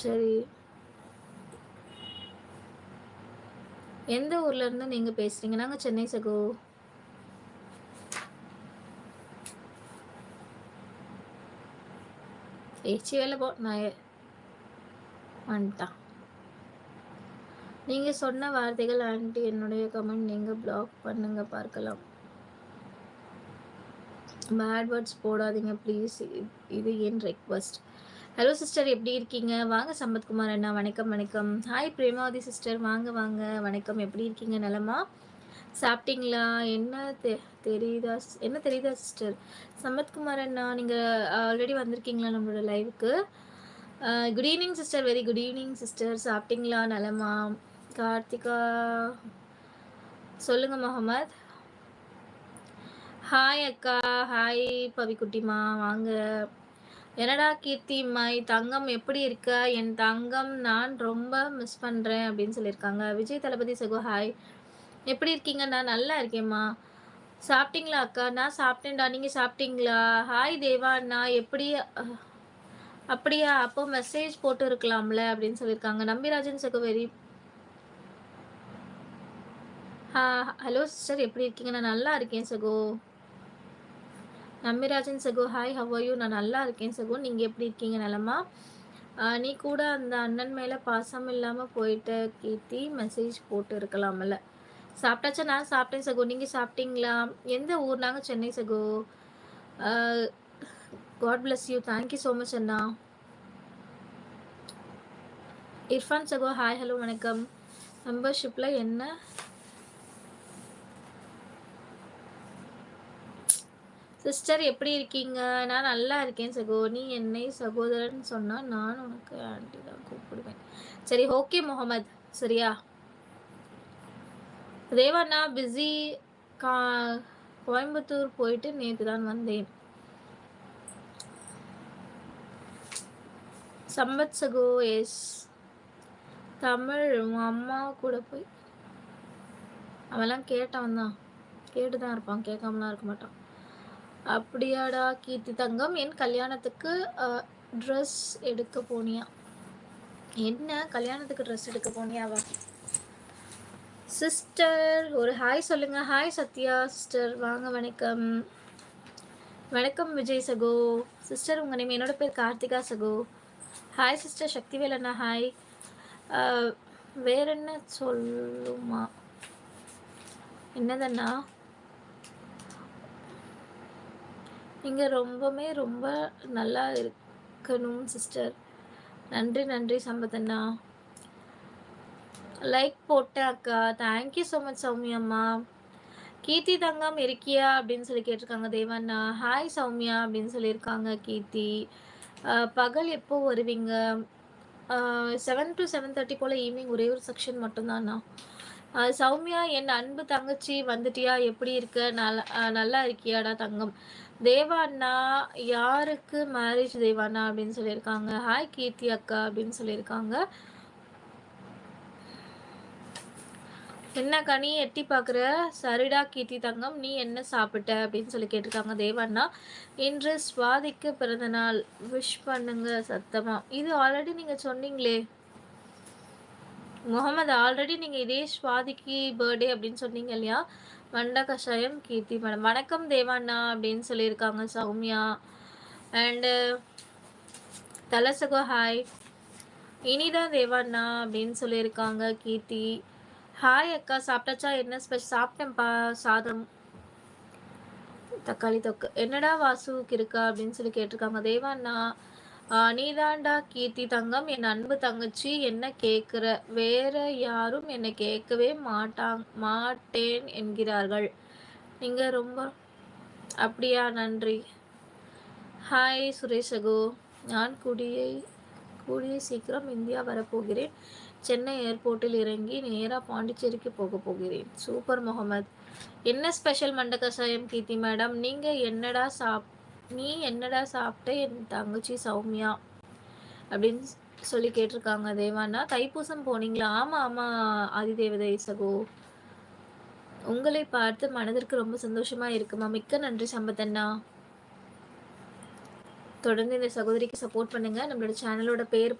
சரி. எந்த ஊர்ல இருந்து நீங்க பேசுறீங்க? நாங்க சென்னை சகோ. ஏச்சி வேலை போ நான் ஏ- வந்துட்டான். நீங்க சொன்ன வார்த்தைகள் ஆண்டி என்னுடைய கமெண்ட் நீங்க பிளாக் பண்ணுங்க பார்க்கலாம். பேட் வேர்ட்ஸ் போடாதீங்க ப்ளீஸ் இது என் ரெக்வஸ்ட் ஹலோ சிஸ்டர் எப்படி இருக்கீங்க? வாங்க சம்பத்குமார் அண்ணா. வணக்கம் வணக்கம். ஹாய் பிரேமாவதி சிஸ்டர் வாங்க வாங்க. வணக்கம். எப்படி இருக்கீங்க? நலமா? சாப்பிட்டீங்களா? என்ன தெ தெரியுதா என்ன தெரியுதா சிஸ்டர் சம்பத்குமார் அண்ணா நீங்கள் ஆல்ரெடி வந்திருக்கீங்களா நம்மளோட லைவுக்கு good evening sister very good evening sister சாப்பிட்டீங்களா? நலமா? கார்த்திகா சொல்லுங்க முகமது. ஹாய் அக்கா. ஹாய் பவிக்குட்டிமா வாங்க. என்னடா கீர்த்தி மை தங்கம் எப்படி இருக்க? என் தங்கம் நான் ரொம்ப மிஸ் பண்ணுறேன் அப்படின்னு சொல்லியிருக்காங்க. விஜய் தளபதி சகோ ஹாய் எப்படி இருக்கீங்க நான் நல்லா இருக்கேம்மா. சாப்பிட்டீங்களா அக்கா? நான் சாப்பிட்டேன்டா. நீங்கள் சாப்பிட்டீங்களா? ஹாய் தேவா அண்ணா. எப்படி அப்படியா? அப்போ மெசேஜ் போட்டு இருக்கலாம்ல அப்படின்னு சொல்லியிருக்காங்க. நம்பிராஜன் சகோ வெரி ஹலோ சிஸ்டர். எப்படி இருக்கீங்க நான் நல்லா இருக்கேன் சகோ. நம்பிராஜன் சகோ ஹாய் ஹவ்வையூ நான் நல்லா இருக்கேன் சகு. நீங்கள் எப்படி இருக்கீங்க நிலமா? நீ கூட அந்த அண்ணன் மேலே பாசம் இல்லாமல் போயிட்ட கீர்த்தி மெசேஜ் போட்டு இருக்கலாம்ல. சாப்பிட்டாச்சா? நான் சாப்பிட்டேன் சகு. நீங்கள் சாப்பிட்டீங்களா? எந்த ஊர்? நாங்கள் சென்னை சகோ. God bless you thank you so much அண்ணா. இர்ஃபான் சகோ. ஹாய் ஹலோ வணக்கம். மெம்பர்ஷிப்பில் என்ன சிஸ்டர் எப்படி இருக்கீங்க? நான் நல்லா இருக்கேன் சகோ. நீ என்னை சகோதரன் சொன்னால் நான் உனக்கு ஆண்டி தான் கூப்பிடுவேன். சரி ஓகே முகமது. சரியா? ரேவண்ணா பிஸி கா கோயம்புத்தூர் போயிட்டு நேற்று தான் வந்தேன். சம்பத் சகோ எஸ் தமிழ் உன் அம்மா கூட போய் அவெல்லாம் கேட்டவன் தான் கேட்டு தான் இருப்பான். கேட்காமலாம் இருக்க மாட்டான். அப்படியாடா கீர்த்தி தங்கம் என் கல்யாணத்துக்கு ட்ரெஸ் எடுக்க போனியா? என்ன? கல்யாணத்துக்கு ட்ரெஸ் எடுக்க போனியாவா? சிஸ்டர் ஒரு ஹாய் சொல்லுங்க. ஹாய் சத்யா சிஸ்டர் வாங்க வணக்கம். வணக்கம் விஜய் சகோ. சிஸ்டர் உங்கள் நேம் என்னோட பேர் கார்த்திகா சகோ. ஹாய் சிஸ்டர் சக்திவேல் அண்ணா ஹாய் வேற என்ன சொல்லுமா? என்னதண்ணா? நீங்கள் ரொம்பவுமே ரொம்ப நல்லா இருக்கணும் சிஸ்டர் நன்றி நன்றி சம்பதண்ணா. லைக் போட்டேன் அக்கா. தேங்க்யூ ஸோ மச் சௌமியம்மா கீர்த்தி தங்கம் இருக்கியா? அப்படின்னு சொல்லி கேட்டிருக்காங்க தேவண்ணா. ஹாய் சௌமியா அப்படின்னு சொல்லியிருக்காங்க கீர்த்தி. பகல் எப்போ வருவீங்க? செவன் டு செவன் தேர்ட்டி போல் ஈவினிங் ஒரே ஒரு செக்ஷன் மட்டும்தாண்ணா சௌமியா என் அன்பு தங்கச்சி வந்துட்டியா? எப்படி இருக்க? நல்லா நல்லா இருக்கியாடா தங்கம்? தேவாண்ணா யாருக்கு மேரேஜ் தேவாண்ணா அப்படின்னு சொல்லியிருக்காங்க? ஹாய் கீர்த்தி அக்கா அப்படின்னு சொல்லியிருக்காங்க. என்ன கனி எட்டி பார்க்குற? சரிடா கீர்த்தி தங்கம் நீ என்ன சாப்பிட்ட? அப்படின்னு சொல்லி கேட்டிருக்காங்க தேவண்ணா இன்று சுவாதிக்கு பிறந்த நாள். விஷ் பண்ணுங்க சத்தமா. இது ஆல்ரெடி நீங்கள் சொன்னீங்களே. முகமது ஆல்ரெடி நீங்கள் இதே ஸ்வாதிக்கு பர்த்டே அப்படின்னு சொன்னீங்க இல்லையா? வண்ட கஷாயம் கீர்த்தி மேடம் வணக்கம் தேவாண்ணா அப்படின்னு சொல்லியிருக்காங்க சௌமியா. அண்டு தலசகோ ஹாய் இனிதான் தேவாண்ணா அப்படின்னு சொல்லியிருக்காங்க கீர்த்தி. ஹாய் அக்கா சாப்பிட்டாச்சா? என்ன ஸ்பெஷல் சாப்பிட்டேன்ப்பா சாதம். தக்காளி தொக்கு. என்னடா வாசுவுக்கு இருக்கா அப்படின்னு சொல்லி கேட்டிருக்காங்க தேவாண்ணா. நீதாண்டா கீர்த்தி தங்கம் என் அன்பு தங்கச்சி என்ன கேட்குற வேற யாரும் என்னை கேட்கவே மாட்டாங் மாட்டேன் என்கிறார்கள். நீங்க ரொம்ப அப்படியா? நன்றி. ஹாய் சுரேஷகு நான் குடியை கூடிய சீக்கிரம் இந்தியா வரப்போகிறேன். சென்னை ஏர்போர்ட்டில் இறங்கி நேராக பாண்டிச்சேரிக்கு போக போகிறேன். சூப்பர் முகமது. என்ன ஸ்பெஷல் மண்ட கஷாயம் கீர்த்தி மேடம் நீங்கள் என்னடா சாப் நீ என்னடா சாப்பிட்ட? என் தங்கச்சி சௌமியா. அப்படின்னு சொல்லி கேட்டிருக்காங்க தேவானா. தைப்பூசம் போனீங்களா? ஆமாம் ஆமாம் ஆதிதேவதை சகோ. உங்களை பார்த்து மனதிற்கு ரொம்ப சந்தோஷமா இருக்குமா? மிக்க நன்றி சம்பத்தண்ணா. தொடர்ந்து இந்த சகோதரிக்கு சப்போர்ட் பண்ணுங்க. நம்மளோட சேனலோட பேர்